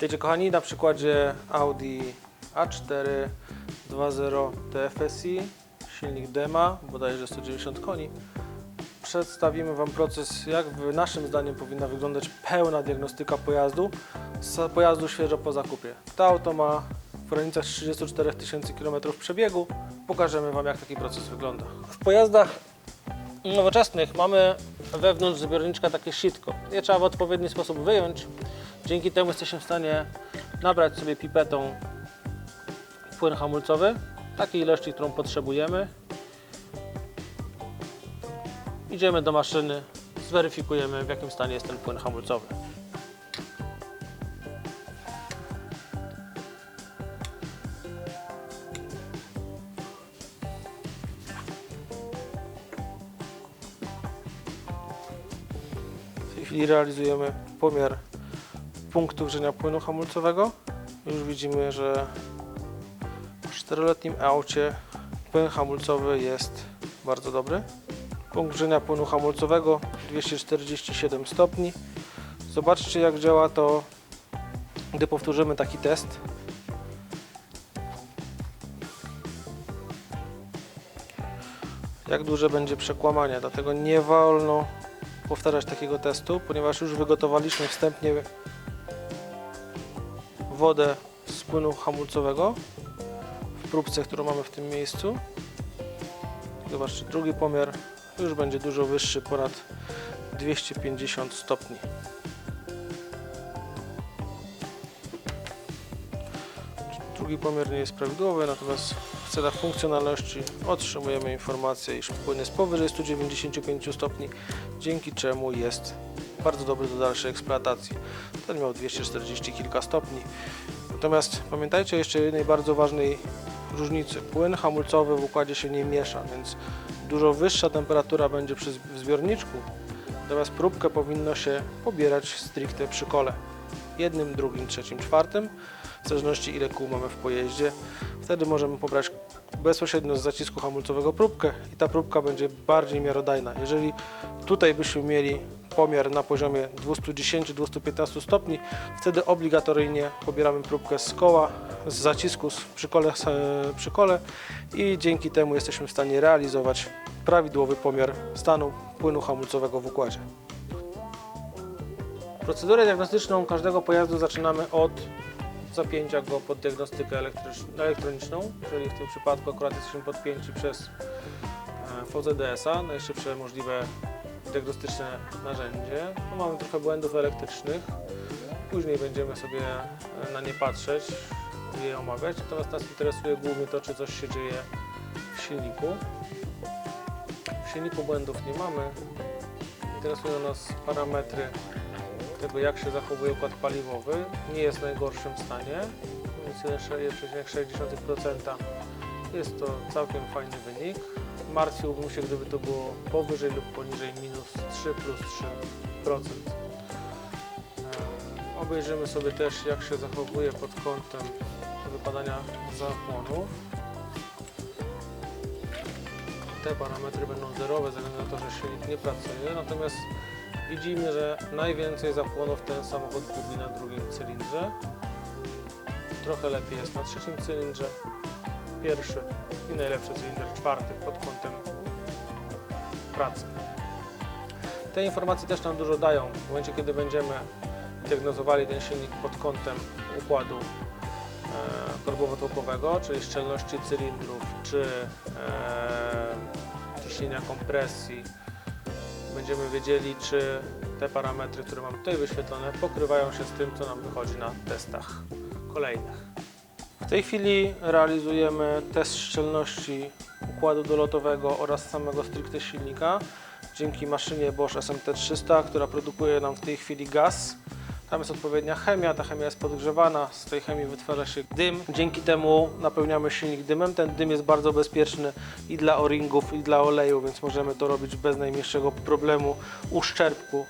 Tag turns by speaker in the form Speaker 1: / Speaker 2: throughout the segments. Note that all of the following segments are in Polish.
Speaker 1: Wiecie kochani, na przykładzie Audi A4 2.0 TFSI, silnik DEMA, bodajże 190 koni, przedstawimy Wam proces, jak naszym zdaniem powinna wyglądać pełna diagnostyka pojazdu, z pojazdu świeżo po zakupie. To auto ma w granicach 34 tysięcy km przebiegu. Pokażemy Wam, jak taki proces wygląda. W pojazdach nowoczesnych mamy wewnątrz zbiorniczka takie sitko. Je trzeba w odpowiedni sposób wyjąć. Dzięki temu jesteśmy w stanie nabrać sobie pipetą płyn hamulcowy, takiej ilości, którą potrzebujemy. Idziemy do maszyny, zweryfikujemy w jakim stanie jest ten płyn hamulcowy. Chwili realizujemy pomiar punktu grzenia płynu hamulcowego. Już widzimy, że w 4-letnim aucie płyn hamulcowy jest bardzo dobry. Punkt grzenia płynu hamulcowego 247 stopni. Zobaczcie jak działa to, gdy powtórzymy taki test. Jak duże będzie przekłamanie, dlatego nie wolno powtarzać takiego testu, ponieważ już wygotowaliśmy wstępnie wodę z płynu hamulcowego w próbce, którą mamy w tym miejscu. Zobaczcie, drugi pomiar już będzie dużo wyższy, ponad 250 stopni. Drugi pomiar nie jest prawidłowy, natomiast w celach funkcjonalności otrzymujemy informację, iż płyn jest powyżej 195 stopni, dzięki czemu jest bardzo dobry do dalszej eksploatacji. Ten miał 240 kilka stopni. Natomiast pamiętajcie jeszcze o jednej bardzo ważnej różnicy. Płyn hamulcowy w układzie się nie miesza, więc dużo wyższa temperatura będzie przy zbiorniczku, natomiast próbkę powinno się pobierać stricte przy kole. Jednym, drugim, trzecim, czwartym, w zależności ile kół mamy w pojeździe. Wtedy możemy pobrać bezpośrednio z zacisku hamulcowego próbkę i ta próbka będzie bardziej miarodajna. Jeżeli tutaj byśmy mieli pomiar na poziomie 210-215 stopni, wtedy obligatoryjnie pobieramy próbkę z koła, z zacisku z- przy kole, e, przy kole i dzięki temu jesteśmy w stanie realizować prawidłowy pomiar stanu płynu hamulcowego w układzie. Procedurę diagnostyczną każdego pojazdu zaczynamy od zapięcia go pod diagnostykę elektroniczną, czyli w tym przypadku akurat jesteśmy podpięci przez e, VZDS-a, najszybsze możliwe diagnostyczne narzędzie. Tu mamy trochę błędów elektrycznych, później będziemy sobie e, na nie patrzeć i je omawiać, natomiast nas interesuje głównie to, czy coś się dzieje w silniku. W silniku błędów nie mamy, interesują nas parametry tego, jak się zachowuje układ paliwowy. Nie jest w najgorszym stanie, więc 1,6% jest to całkiem fajny wynik. Martwiłbym się, gdyby to było powyżej lub poniżej minus 3 plus 3%. E, Obejrzymy sobie też, jak się zachowuje pod kątem wypadania zapłonów. Te parametry będą zerowe, ze względu na to, że silnik nie pracuje, natomiast widzimy, że najwięcej zapłonów ten samochód gubi na drugim cylindrze. Trochę lepiej jest na trzecim cylindrze, pierwszy i najlepszy cylinder czwarty pod kątem pracy. Te informacje też nam dużo dają. W momencie, kiedy będziemy diagnozowali ten silnik pod kątem układu e, korbowo-tłokowego, czyli szczelności cylindrów, czy e, ciśnienia kompresji, będziemy wiedzieli, czy te parametry, które mam tutaj wyświetlone, pokrywają się z tym, co nam wychodzi na testach kolejnych. W tej chwili realizujemy test szczelności układu dolotowego oraz samego stricte silnika dzięki maszynie Bosch SMT300, która produkuje nam w tej chwili gaz. Tam jest odpowiednia chemia, ta chemia jest podgrzewana, z tej chemii wytwarza się dym. Dzięki temu napełniamy silnik dymem. Ten dym jest bardzo bezpieczny i dla o-ringów, i dla oleju, więc możemy to robić bez najmniejszego problemu, uszczerbku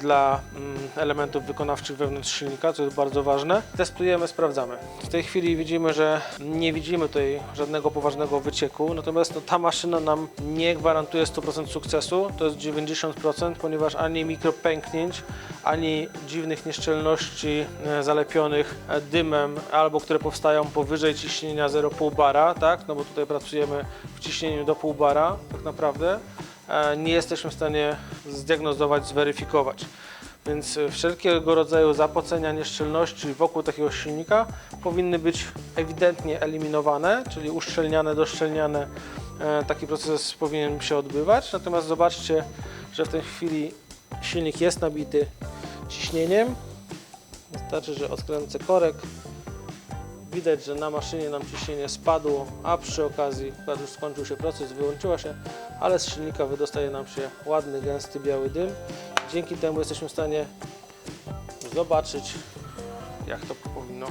Speaker 1: dla mm, elementów wykonawczych wewnątrz silnika, co jest bardzo ważne. Testujemy, sprawdzamy. W tej chwili widzimy, że nie widzimy tutaj żadnego poważnego wycieku, natomiast no, ta maszyna nam nie gwarantuje 100% sukcesu, to jest 90%, ponieważ ani mikropęknięć, ani dziwnych nieszczelności e, zalepionych e, dymem, albo które powstają powyżej ciśnienia 0,5 bara, tak? No bo tutaj pracujemy w ciśnieniu do pół bara, tak naprawdę, nie jesteśmy w stanie zdiagnozować, zweryfikować. Więc e, wszelkiego rodzaju zapocenia, nieszczelności wokół takiego silnika powinny być ewidentnie eliminowane, czyli uszczelniane, doszczelniane. E, Taki proces powinien się odbywać. Natomiast zobaczcie, że w tej chwili silnik jest nabity ciśnieniem. Wystarczy, że odkręcę korek. Widać, że na maszynie nam ciśnienie spadło, a przy okazji, już skończył się proces, wyłączyła się, ale z silnika wydostaje nam się ładny, gęsty, biały dym. Dzięki temu jesteśmy w stanie zobaczyć, jak to powinno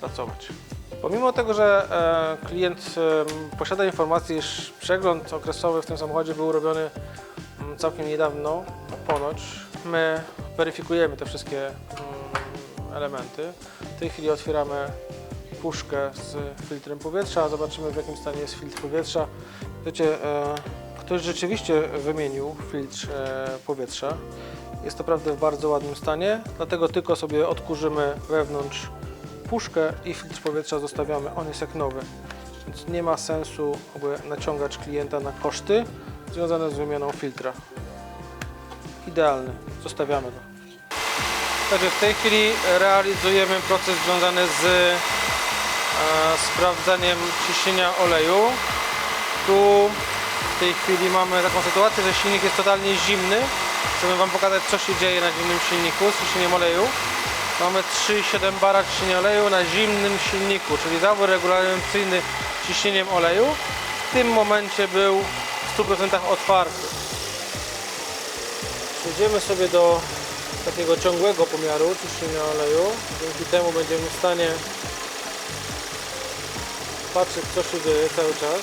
Speaker 1: pracować. Pomimo tego, że e, klient posiada informację, iż przegląd okresowy w tym samochodzie był robiony mm, całkiem niedawno, ponoć, my weryfikujemy te wszystkie mm, elementy. W tej chwili otwieramy puszkę z filtrem powietrza, zobaczymy w jakim stanie jest filtr powietrza. Wiecie, e, ktoś rzeczywiście wymienił filtr e, powietrza. Jest naprawdę w bardzo ładnym stanie, dlatego tylko sobie odkurzymy wewnątrz puszkę i filtr powietrza zostawiamy. On jest jak nowy, więc nie ma sensu naciągać klienta na koszty związane z wymianą filtra. Idealny, zostawiamy go. Także w tej chwili realizujemy proces związany z sprawdzaniem ciśnienia oleju. Tu w tej chwili mamy taką sytuację, że silnik jest totalnie zimny. Chcemy Wam pokazać, co się dzieje na zimnym silniku z ciśnieniem oleju. Mamy 3,7 bara ciśnienia oleju na zimnym silniku, czyli zawór regulacyjny ciśnieniem oleju w tym momencie był w 100% otwarty. Przejdziemy sobie do takiego ciągłego pomiaru ciśnienia oleju. Dzięki temu będziemy w stanie patrzeć, co się dzieje cały czas.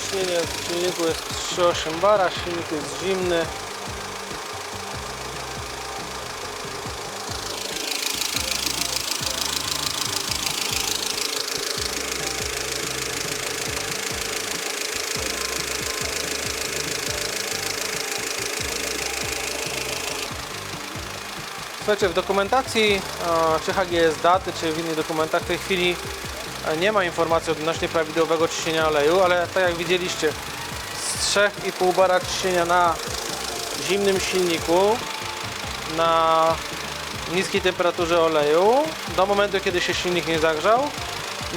Speaker 1: Ciśnienie w silniku jest 3,8 bara, silnik jest zimny. Słuchajcie, w dokumentacji, czy HGS daty, czy w innych dokumentach w tej chwili nie ma informacji odnośnie prawidłowego ciśnienia oleju, ale tak jak widzieliście, z 3,5 bara ciśnienia na zimnym silniku, na niskiej temperaturze oleju, do momentu kiedy się silnik nie zagrzał,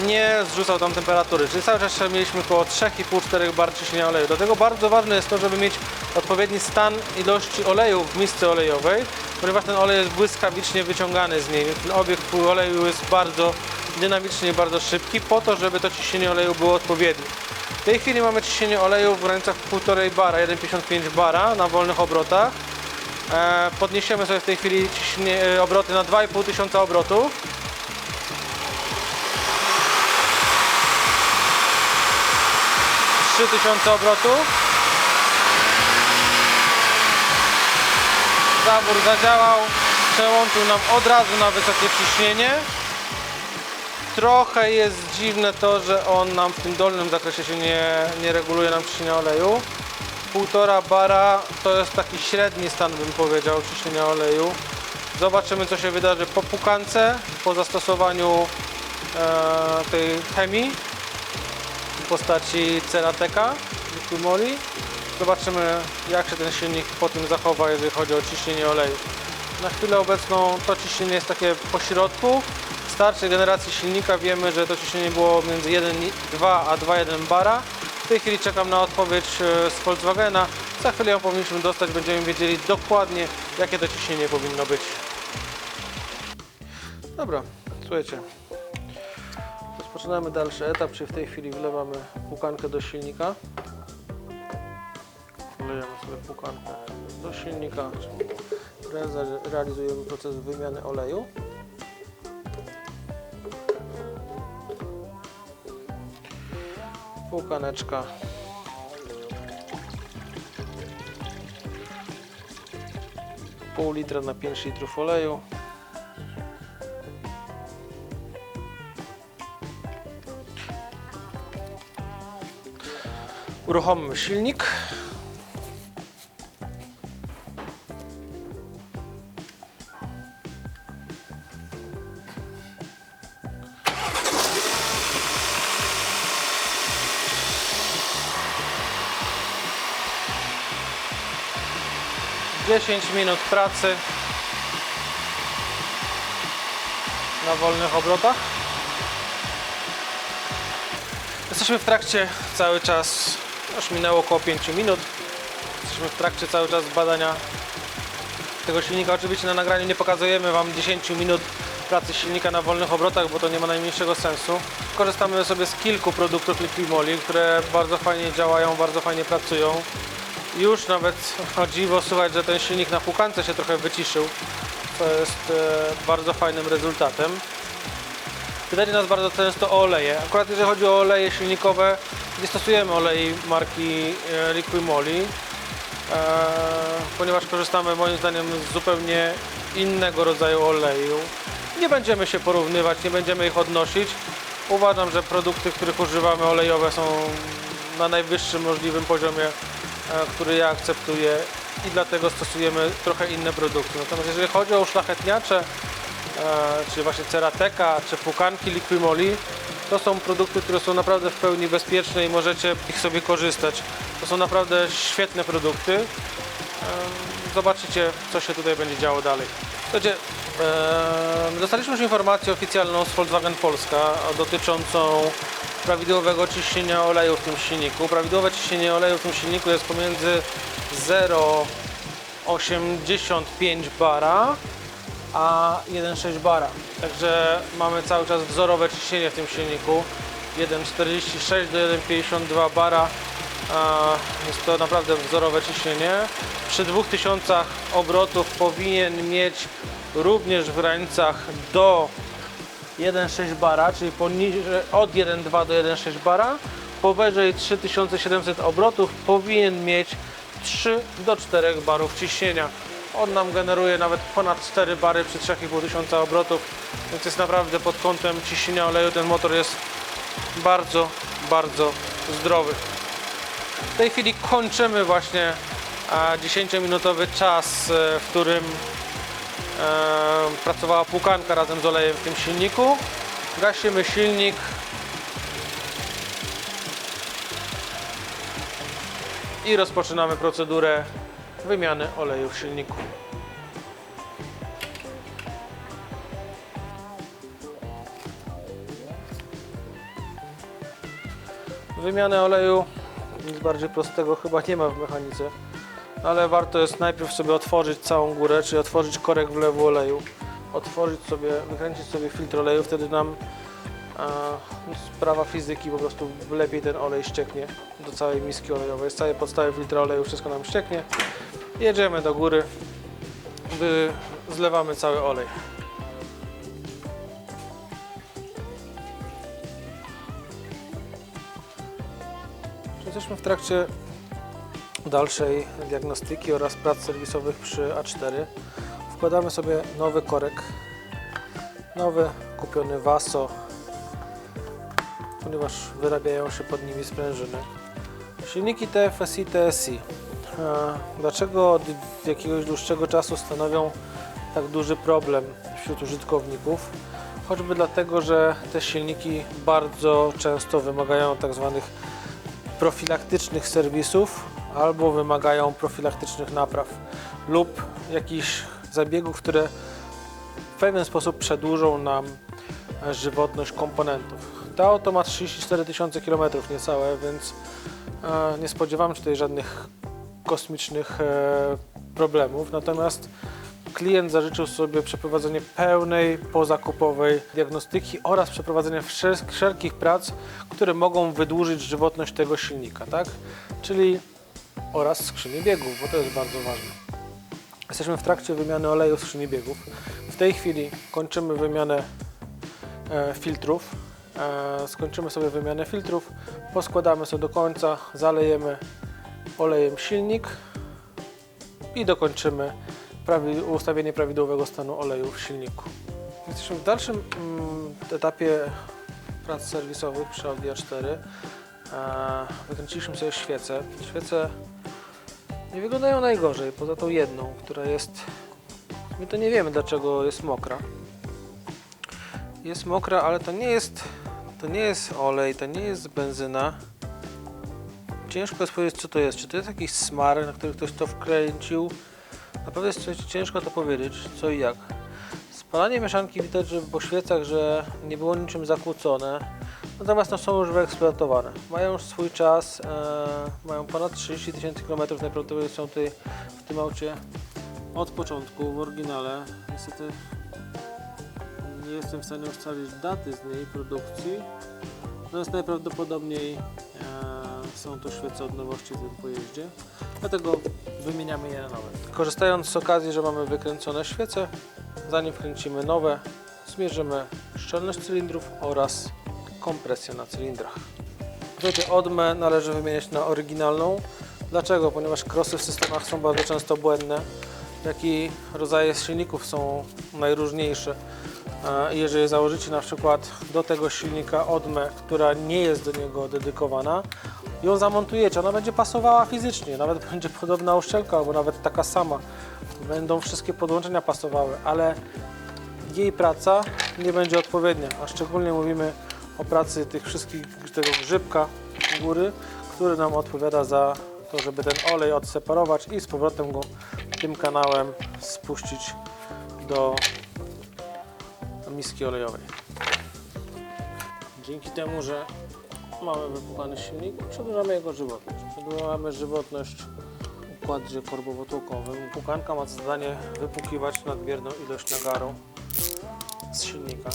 Speaker 1: nie zrzucał tam temperatury, czyli cały czas mieliśmy około 3,5-4 bar ciśnienia oleju. Dlatego bardzo ważne jest to, żeby mieć odpowiedni stan ilości oleju w misce olejowej, ponieważ ten olej jest błyskawicznie wyciągany z niej. Ten obieg oleju jest bardzo dynamiczny i bardzo szybki, po to, żeby to ciśnienie oleju było odpowiednie. W tej chwili mamy ciśnienie oleju w granicach 1,5 bara, 1,55 bara na wolnych obrotach. E, podniesiemy sobie w tej chwili ciśnienie, obroty na 2,5 tysiąca obrotów. Trzy tysiące obrotów. Zawór zadziałał, przełączył nam od razu na wysokie ciśnienie. Trochę jest dziwne to, że on nam w tym dolnym zakresie się nie, nie reguluje nam ciśnienia oleju. Półtora bara to jest taki średni stan bym powiedział ciśnienia oleju. Zobaczymy co się wydarzy po pukance, po zastosowaniu e, tej chemii w postaci Cerateka Liquimoli. Zobaczymy jak się ten silnik po tym zachowa, jeżeli chodzi o ciśnienie oleju. Na chwilę obecną to ciśnienie jest takie po środku. W starszej generacji silnika wiemy, że to ciśnienie było między 1,2 a 2,1 bara. W tej chwili czekam na odpowiedź e, z Volkswagena. Za chwilę ją powinniśmy dostać, będziemy wiedzieli dokładnie jakie to ciśnienie powinno być. Dobra, słuchajcie. Rozpoczynamy dalszy etap, czyli w tej chwili wlewamy płukankę do silnika. Wlejemy sobie płukankę do silnika. Re- Realizujemy proces wymiany oleju. Półkaneczka. Pół litra na 5 litrów oleju. Uruchommy silnik. Dziesięć minut pracy na wolnych obrotach. Jesteśmy w trakcie cały czas, już minęło około 5 minut. Jesteśmy w trakcie cały czas badania tego silnika. Oczywiście na nagraniu nie pokazujemy Wam 10 minut pracy silnika na wolnych obrotach, bo to nie ma najmniejszego sensu. Korzystamy sobie z kilku produktów Liquimoli, które bardzo fajnie działają, bardzo fajnie pracują. Już nawet o dziwo słuchać, że ten silnik na pukance się trochę wyciszył, co jest e, bardzo fajnym rezultatem. Pytacie nas bardzo często o oleje. Akurat jeżeli chodzi o oleje silnikowe, nie stosujemy olei marki e, Liquimoli, e, ponieważ korzystamy moim zdaniem z zupełnie innego rodzaju oleju. Nie będziemy się porównywać, nie będziemy ich odnosić. Uważam, że produkty, których używamy olejowe są na najwyższym możliwym poziomie, który ja akceptuję i dlatego stosujemy trochę inne produkty. Natomiast jeżeli chodzi o uszlachetniacze, e, czyli właśnie cerateka, czy pukanki Liquimoli, to są produkty, które są naprawdę w pełni bezpieczne i możecie ich sobie korzystać. To są naprawdę świetne produkty. Em, Zobaczycie, co się tutaj będzie działo dalej. Słuchajcie, em, dostaliśmy już informację oficjalną z Volkswagen Polska dotyczącą prawidłowego ciśnienia oleju w tym silniku. Prawidłowe ciśnienie oleju w tym silniku jest pomiędzy 0,85 bara a 1,6 bara. Także mamy cały czas wzorowe ciśnienie w tym silniku. 1,46 do 1,52 bara. Jest to naprawdę wzorowe ciśnienie. Przy 2000 obrotów powinien mieć również w granicach do 1,6 bara, czyli poniżej, od 1,2 do 1,6 bara. Powyżej 3700 obrotów powinien mieć 3 do 4 barów ciśnienia. On nam generuje nawet ponad 4 bary przy 3500 obrotów, więc jest naprawdę pod kątem ciśnienia oleju ten motor jest bardzo, bardzo zdrowy. W tej chwili kończymy właśnie a, 10-minutowy czas, e, w którym e, pracowała płukanka razem z olejem w tym silniku. Gasimy silnik. I rozpoczynamy procedurę wymiany oleju w silniku. Wymiany oleju nic bardziej prostego chyba nie ma w mechanice, ale warto jest najpierw sobie otworzyć całą górę, czyli otworzyć korek wlewu oleju, otworzyć sobie, wykręcić sobie filtr oleju, wtedy nam a, sprawa fizyki po prostu lepiej ten olej ścieknie do całej miski olejowej. Z całej podstawy filtra oleju wszystko nam ścieknie. Jedziemy do góry, zlewamy cały olej. Trakcie dalszej diagnostyki oraz prac serwisowych przy A4. Wkładamy sobie nowy korek, nowy kupiony Vaso, ponieważ wyrabiają się pod nimi sprężyny. Silniki TFSI TSI. Dlaczego od jakiegoś dłuższego czasu stanowią tak duży problem wśród użytkowników? Choćby dlatego, że te silniki bardzo często wymagają tak zwanych profilaktycznych serwisów albo wymagają profilaktycznych napraw lub jakichś zabiegów, które w pewien sposób przedłużą nam żywotność komponentów. To auto ma 34 tysiące km niecałe, więc e, nie spodziewamy się tutaj żadnych kosmicznych e, problemów. Natomiast klient zażyczył sobie przeprowadzenie pełnej pozakupowej diagnostyki oraz przeprowadzenie wszel- wszelkich prac, które mogą wydłużyć żywotność tego silnika, tak? Czyli oraz skrzyni biegów, bo to jest bardzo ważne. Jesteśmy w trakcie wymiany oleju skrzyni biegów. W tej chwili kończymy wymianę e, filtrów. E, skończymy sobie wymianę filtrów, poskładamy sobie do końca, zalejemy olejem silnik i dokończymy prawi, ustawienie prawidłowego stanu oleju w silniku. Jesteśmy w dalszym mm, etapie prac serwisowych przy Audi A4. E, wykręciliśmy sobie świece. Świece nie wyglądają najgorzej, poza tą jedną, która jest... My to nie wiemy dlaczego jest mokra. Jest mokra, ale to nie jest, to nie jest olej, to nie jest benzyna. Ciężko jest powiedzieć co to jest. Czy to jest jakiś smar, na który ktoś to wkręcił? Naprawdę jest ciężko to powiedzieć, co i jak. Spalanie mieszanki widać, że po świecach, że nie było niczym zakłócone. Natomiast no, są już wyeksploatowane. Mają już swój czas, e, mają ponad 30 tysięcy kilometrów, najprawdopodobniej są tutaj w tym aucie od początku, w oryginale. Niestety nie jestem w stanie ustalić daty z niej produkcji. Natomiast najprawdopodobniej e, są to świece od nowości w tym pojeździe. Dlatego wymieniamy je na nowe. Korzystając z okazji, że mamy wykręcone świece, zanim wkręcimy nowe, zmierzymy szczelność cylindrów oraz kompresję na cylindrach. Słuchajcie, odmę należy wymieniać na oryginalną. Dlaczego? Ponieważ krosy w systemach są bardzo często błędne, jak i rodzaje silników są najróżniejsze. E, Jeżeli założycie na przykład do tego silnika odmę, która nie jest do niego dedykowana, ją zamontujecie, ona będzie pasowała fizycznie, nawet będzie podobna uszczelka, albo nawet taka sama. Będą wszystkie podłączenia pasowały, ale jej praca nie będzie odpowiednia, a szczególnie mówimy o pracy tych wszystkich, tego grzybka góry, który nam odpowiada za to, żeby ten olej odseparować i z powrotem go tym kanałem spuścić do miski olejowej. Dzięki temu, że mamy wypukany silnik, przedłużamy jego żywotność. Przedłużamy żywotność w układzie korbowo-tłokowym. Pukanka ma za zadanie wypukiwać nadmierną ilość nagaru z silnika.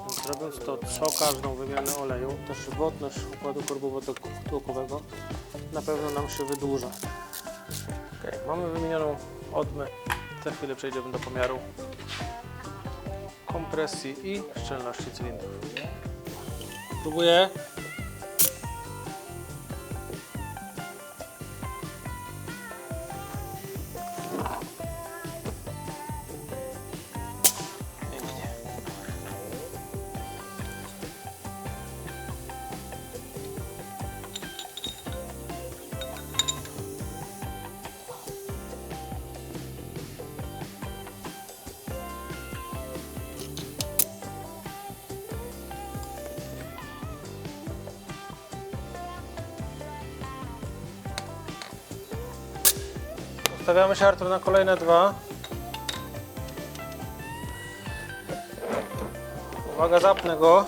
Speaker 1: Więc robiąc to co każdą wymianę oleju, ta żywotność układu korbowo-tłokowego na pewno nam się wydłuża. Ok, mamy wymienioną odmę. Za chwilę przejdziemy do pomiaru kompresji i szczelności cylindrów. Próbuję. Stawiamy się Artur na kolejne dwa. Uwaga, zapnę go.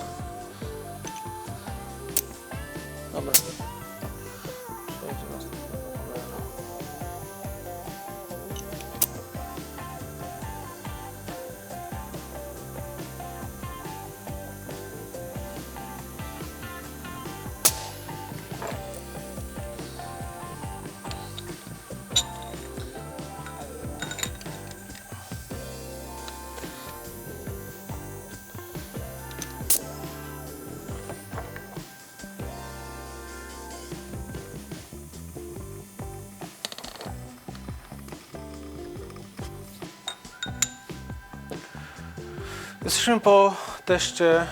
Speaker 1: Jesteśmy po teście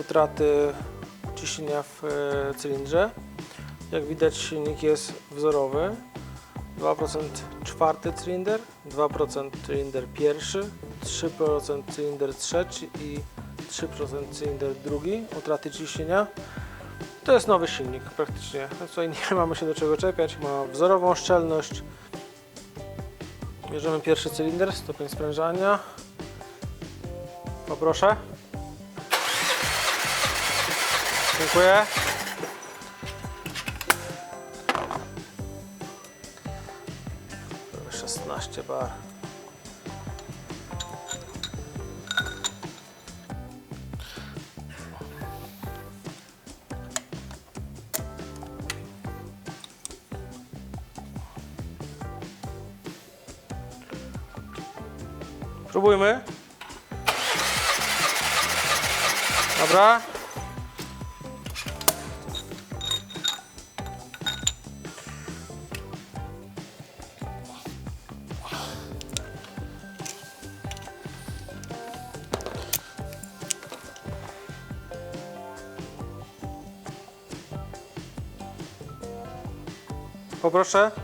Speaker 1: utraty ciśnienia w e, cylindrze. Jak widać silnik jest wzorowy. 2% czwarty cylinder, 2% cylinder pierwszy, 3% cylinder trzeci i 3% cylinder drugi utraty ciśnienia. To jest nowy silnik praktycznie. No Tutaj nie mamy się do czego czepiać. Ma wzorową szczelność. Bierzemy pierwszy cylinder, stopień sprężania. Poproszę. Dziękuję. Szesnaście bar. Próbujmy. Dobra. Poproszę.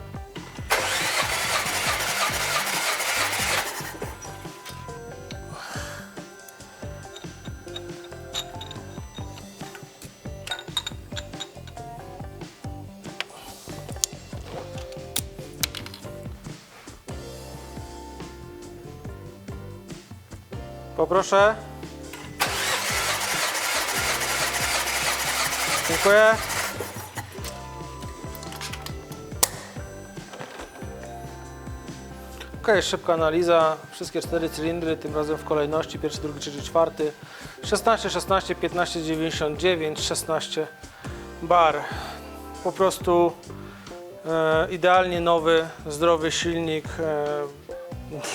Speaker 1: Poproszę. Dziękuję. Ok, szybka analiza. Wszystkie cztery cylindry, tym razem w kolejności. Pierwszy, drugi, trzeci, czwarty. 16, 16, 15, 99, 16 bar. Po prostu e, idealnie nowy, zdrowy silnik. E,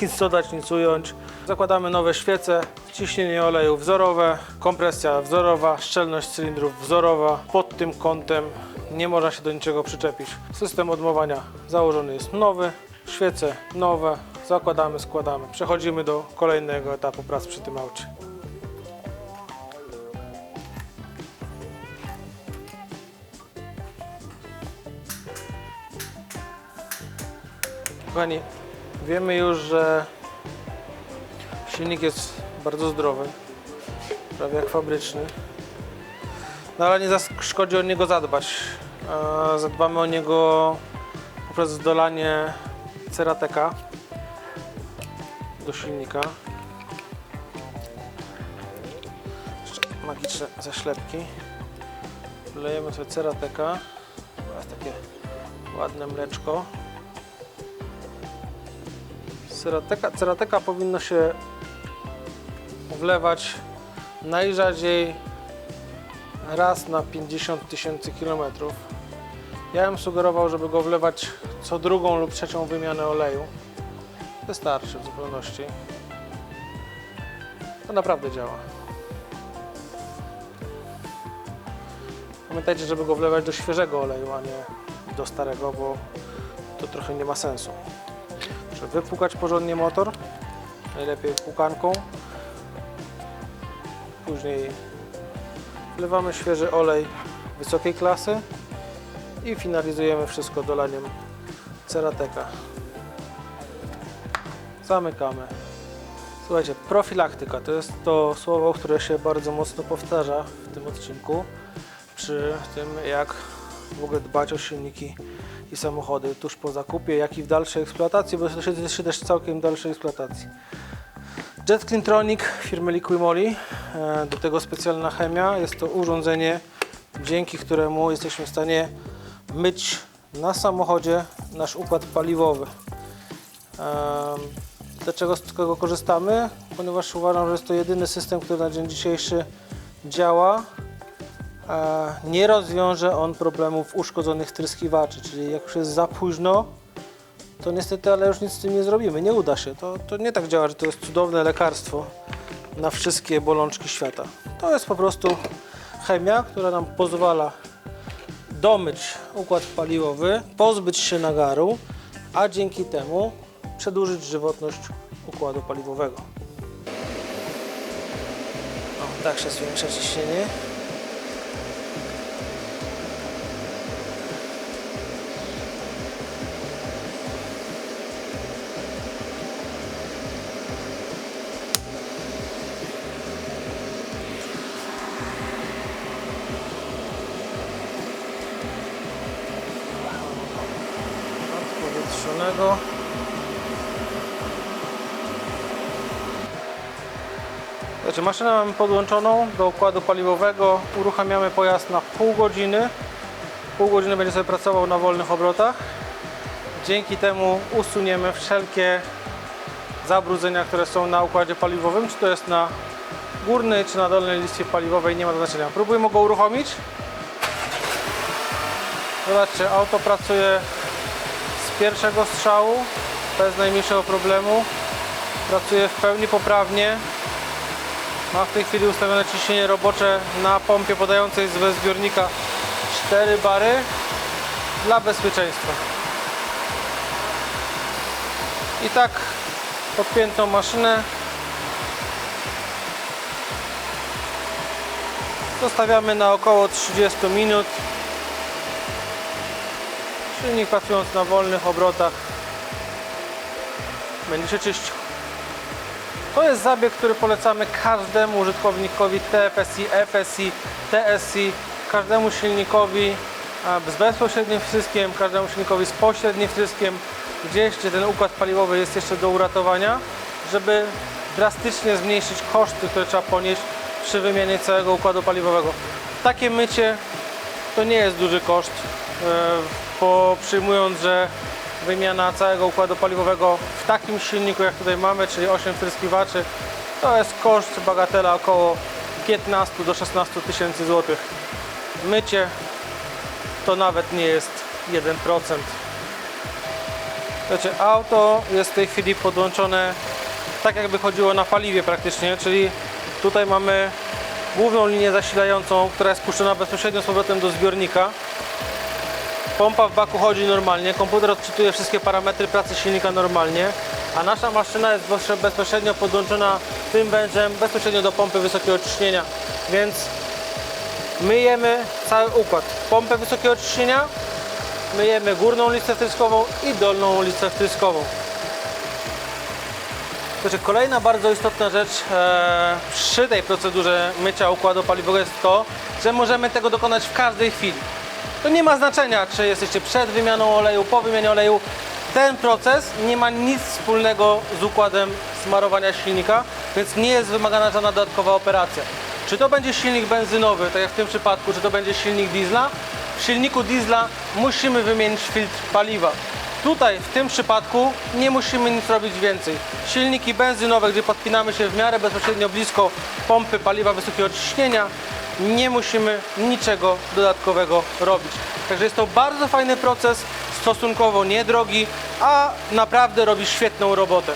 Speaker 1: nic dodać, nic ująć. Zakładamy nowe świece, ciśnienie oleju wzorowe, kompresja wzorowa, szczelność cylindrów wzorowa. Pod tym kątem nie można się do niczego przyczepić. System odmowania założony jest nowy, świece nowe. Zakładamy, składamy. Przechodzimy do kolejnego etapu prac przy tym aucie. Kochani, wiemy już, że silnik jest bardzo zdrowy, prawie jak fabryczny. No ale nie zaszkodzi o niego zadbać. Zadbamy o niego poprzez dolanie cerateka do silnika. Jeszcze magiczne zaślepki. Wlejemy sobie cerateka. Teraz takie ładne mleczko. Cerateka, cerateka powinno się wlewać najrzadziej raz na 50 tysięcy kilometrów. Ja bym sugerował, żeby go wlewać co drugą lub trzecią wymianę oleju. Wystarczy w zupełności. To naprawdę działa. Pamiętajcie, żeby go wlewać do świeżego oleju, a nie do starego, bo to trochę nie ma sensu. Trzeba wypłukać porządnie motor, najlepiej płukanką. Później wlewamy świeży olej wysokiej klasy i finalizujemy wszystko dolaniem cerateka. Zamykamy. Słuchajcie, profilaktyka to jest to słowo, które się bardzo mocno powtarza w tym odcinku przy tym, jak w ogóle dbać o silniki i samochody tuż po zakupie, jak i w dalszej eksploatacji, bo to się też całkiem dalszej eksploatacji. Jet Cleantronic firmy Liquimoli, e, do tego specjalna chemia. Jest to urządzenie, dzięki któremu jesteśmy w stanie myć na samochodzie nasz układ paliwowy. Em, Dlaczego z tego korzystamy? Ponieważ uważam, że jest to jedyny system, który na dzień dzisiejszy działa. E, Nie rozwiąże on problemów uszkodzonych tryskiwaczy, czyli jak już jest za późno, to niestety, ale już nic z tym nie zrobimy, nie uda się. To, to nie tak działa, że to jest cudowne lekarstwo na wszystkie bolączki świata. To jest po prostu chemia, która nam pozwala domyć układ paliwowy, pozbyć się nagaru, a dzięki temu przedłużyć żywotność układu paliwowego. O, tak się zwiększa ciśnienie. Znaczy maszynę mamy podłączoną do układu paliwowego. Uruchamiamy pojazd na pół godziny. Pół godziny będzie sobie pracował na wolnych obrotach. Dzięki temu usuniemy wszelkie zabrudzenia, które są na układzie paliwowym, czy to jest na górnej, czy na dolnej liście paliwowej, nie ma znaczenia. Próbujmy go uruchomić. Zobaczcie, auto pracuje z pierwszego strzału, bez najmniejszego problemu. pracuje w pełni poprawnie. Ma w tej chwili ustawione ciśnienie robocze na pompie podającej ze zbiornika 4 bary dla bezpieczeństwa. I tak podpiętą maszynę zostawiamy na około 30 minut. Silnik pracując na wolnych obrotach będzie się czyścił. To jest zabieg, który polecamy każdemu użytkownikowi TFSI, FSI, TSI, każdemu silnikowi z bezpośrednim wtryskiem, każdemu silnikowi z pośrednim wtryskiem, gdzieś gdzie ten układ paliwowy jest jeszcze do uratowania, żeby drastycznie zmniejszyć koszty, które trzeba ponieść przy wymianie całego układu paliwowego. Takie mycie to nie jest duży koszt, e, bo przyjmując, że wymiana całego układu paliwowego w takim silniku jak tutaj mamy, czyli 8 wtryskiwaczy, to jest koszt bagatela około 15 do 16 tysięcy złotych. Mycie to nawet nie jest 1%. Wiecie, auto jest w tej chwili podłączone tak jakby chodziło na paliwie praktycznie, czyli tutaj mamy główną linię zasilającą, która jest puszczona bezpośrednio z powrotem do zbiornika. Pompa w baku chodzi normalnie, komputer odczytuje wszystkie parametry pracy silnika normalnie, a nasza maszyna jest bezpośre- bezpośrednio podłączona tym wężem bezpośrednio do pompy wysokiego ciśnienia, więc myjemy cały układ. Pompę wysokiego ciśnienia, myjemy górną listę wtryskową i dolną listę wtryskową. Znaczy, kolejna bardzo istotna rzecz e, przy tej procedurze mycia układu paliwowego jest to, że możemy tego dokonać w każdej chwili. To nie ma znaczenia, czy jesteście przed wymianą oleju, po wymianie oleju. Ten proces nie ma nic wspólnego z układem smarowania silnika, więc nie jest wymagana żadna dodatkowa operacja. Czy to będzie silnik benzynowy, tak jak w tym przypadku, czy to będzie silnik diesla? W silniku diesla musimy wymienić filtr paliwa. Tutaj w tym przypadku nie musimy nic robić więcej. Silniki benzynowe, gdzie podpinamy się w miarę bezpośrednio blisko pompy paliwa wysokiego ciśnienia, nie musimy niczego dodatkowego robić. Także jest to bardzo fajny proces, stosunkowo niedrogi, a naprawdę robi świetną robotę.